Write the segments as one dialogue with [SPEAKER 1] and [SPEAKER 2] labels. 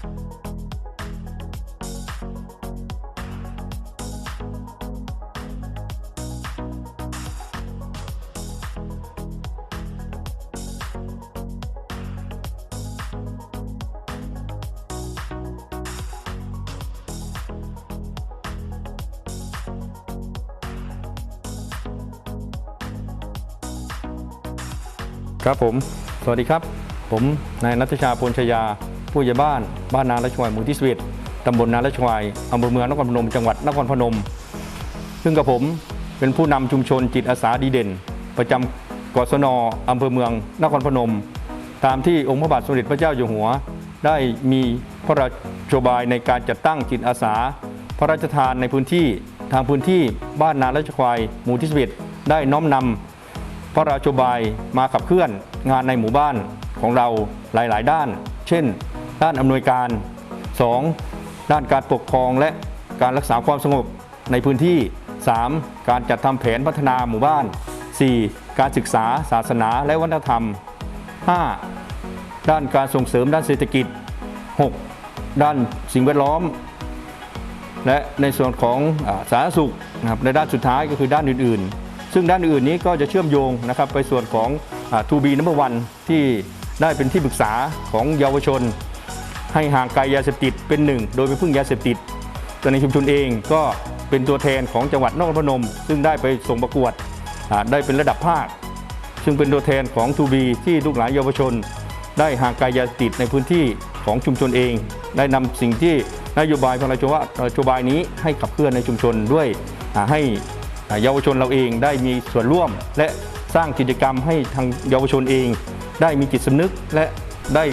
[SPEAKER 1] ครับผม สวัสดีครับ ผมนายนัทชาพลชยา ผู้ใหญ่บ้าน บ้านนาราชวยหมู่ที่11ตำบลนาราชวยอำเภอเมืองนครพนม จังหวัดนครพนม ซึ่งกับผมเป็นผู้นำชุมชนจิตอาสาดีเด่น ประจำกศนอำเภอเมืองนครพนม ตามที่องค์พระบาทสมเด็จพระเจ้าอยู่หัว ได้มีพระราชบายในการจัดตั้งจิตอาสา พระราชทานในพื้นที่ทางพื้นที่บ้านนาราชควายหมู่ที่11ได้น้อมนำพระราชบายมาขับเคลื่อนงานในหมู่บ้านของเราหลาย ๆ ด้าน เช่น ด้านอำนวยการ 2. ด้านการปกครองและการรักษาความสงบในพื้นที่ 3. การจัดทำแผนพัฒนาหมู่บ้าน 4. การศึกษา ศาสนาและวัฒนธรรม 5. ด้านการส่งเสริมด้านเศรษฐกิจ 6. ด้านสิ่งแวดล้อม และในส่วนของอาสาธารณสุขนะครับในด้านสุดท้ายก็คือด้านอื่นๆ ซึ่งด้านอื่นนี้ก็จะเชื่อมโยงนะครับไปส่วนของทูบีนัมเบอร์วันที่ได้เป็นที่ปรึกษาของเยาวชน ให้ห่างไกลยาเสพติดเป็นหนึ่งโดยไม่พึ่งยาเสพติดแต่ในชุมชนเองก็เป็นตัวแทนของจังหวัดนครพนม ซึ่งได้ไปส่งประกวดได้เป็นระดับภาค ซึ่งเป็นตัวแทนของทูบีที่ลูกหลานเยาวชน ได้ห่างไกลยาเสพติดในพื้นที่ของชุมชนเอง ได้นำสิ่งที่นโยบายพระราชวะนโยบายนี้ให้ขับเคลื่อนในชุมชนด้วยให้เยาวชนเราเองได้มีส่วนร่วม และสร้างกิจกรรมให้ทางเยาวชนเอง ได้มีจิตสำนึกและได้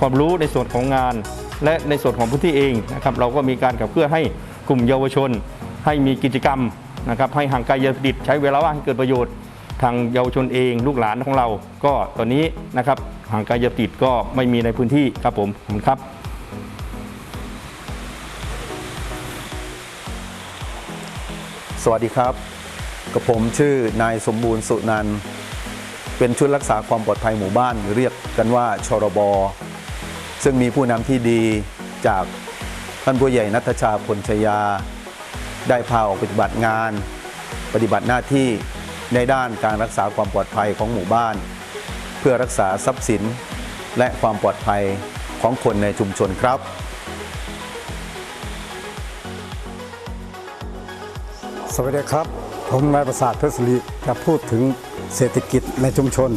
[SPEAKER 1] ความรู้ในส่วนของงาน และในส่วนของพื้นที่เองนะครับเราก็มีการขับเคลื่อให้กลุ่มเยาวชน ให้มีกิจกรรมนะครับให้ห่างไกลยาเสพติดใช้เวลาว่างให้เกิดประโยชน์ ทางเยาวชนเองลูกหลานของเรา ก็ตอนนี้นะครับห่างไกลยาเสพติดก็ไม่มีในพื้นที่ครับผมขอบคุณครับ
[SPEAKER 2] สวัสดีครับกับผมชื่อนายสมบูรณ์สุนันเป็นชุดรักษาความปลอดภัยหมู่บ้านหรือเรียกกันว่าชรบ ซึ่งมีผู้นำที่ดีจากท่านผู้ใหญ่นัทชาพลชยา ได้พาออกปฏิบัติงาน ปฏิบัติหน้าที่ในด้านการรักษาความปลอดภัยของหมู่บ้าน เพื่อรักษาทรัพย์สิน และความปลอดภัยของคนในชุมชนครับ
[SPEAKER 3] สวัสดีครับ ผมนายประสาทเพชรศรีจะพูดถึงเศรษฐกิจในชุมชน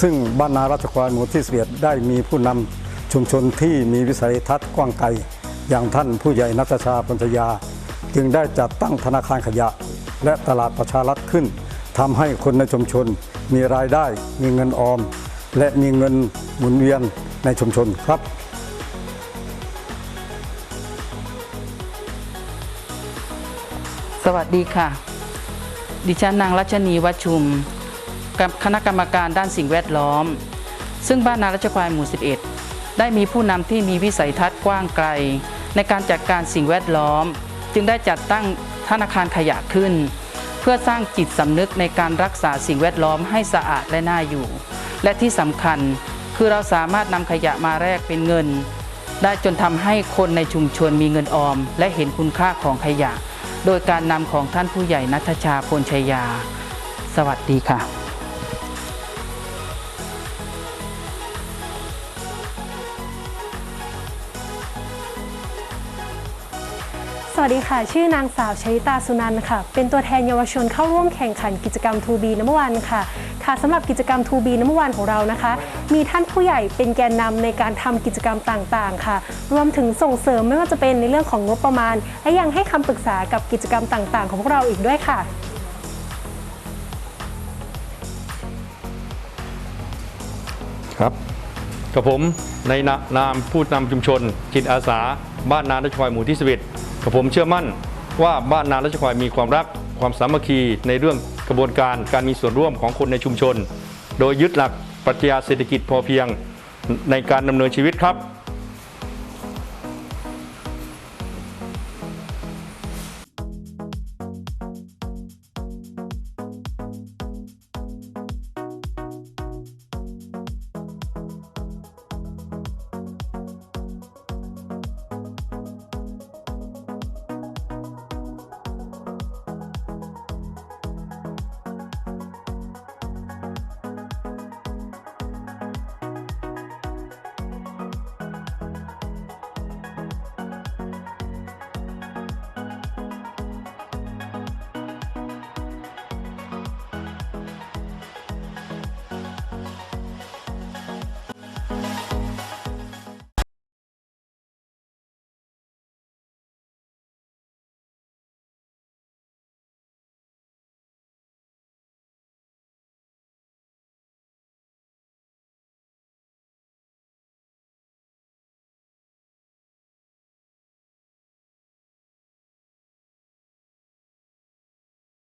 [SPEAKER 3] ซึ่งบ้านนาราชควายหมู่ที่สิบเอ็ดได้มีผู้นำ ชุมชนที่มีวิสัยทัศน์กว้างไกล อย่างท่านผู้ใหญ่นัทชาปัญชยาจึงได้จัดตั้งธนาคารขยะ และตลาดประชารัฐขึ้นทำให้คนในชุมชนมีรายได้มีเงินออม และมีเงินหมุนเวียนในชุมชนครับ
[SPEAKER 4] สวัสดีค่ะ ดิฉันนางรัชนีวัชุม คณะกรรมการด้านสิ่งแวดล้อม ซึ่งบ้านนารัชควายหมู่ 11 ได้มีผู้นำที่มีวิสัยทัศน์กว้างไกล ในการจัดการสิ่งแวดล้อม จึงได้จัดตั้งธนาคารขยะขึ้น เพื่อสร้างจิตสำนึกในการรักษาสิ่งแวดล้อมให้สะอาดและน่าอยู่ และที่สำคัญคือเราสามารถนำขยะมาแลกเป็นเงิน ได้จนทำให้คนในชุมชนมีเงินออม และเห็นคุณค่าของขยะ โดยการนำของท่านผู้ใหญ่นัทชาพลชัยยา สวัสดีค่ะ
[SPEAKER 5] วัสดีค่ะ ชื่อนางสาวชยิตาสุนันท์ค่ะ เป็นตัวแทนเยาวชนเข้าร่วมแข่งขันกิจกรรม 2B น้ำวันค่ะ ค่ะสำหรับกิจกรรม 2B น้ำวันของเรานะคะ มีท่านผู้ใหญ่เป็นแกนนำในการทำกิจกรรมต่างๆ ค่ะ รวมถึงส่งเสริมไม่ว่าจะเป็นในเรื่องของงบประมาณ และยังให้คำปรึกษากับกิจกรรมต่างๆ ของพวกเราอีกด้วยค่ะ
[SPEAKER 1] ครับกับผมในนามผู้นำชุมชนจิตอาสา บ้านนาราชควยหมู่ที่11 กับผมเชื่อมั่นว่าบ้านนาราชควายมีความรักความสามัคคีในเรื่องกระบวนการการมีส่วนร่วมของคนในชุมชน โดยยึดหลักปรัชญาเศรษฐกิจพอเพียงในการดำเนินชีวิตครับ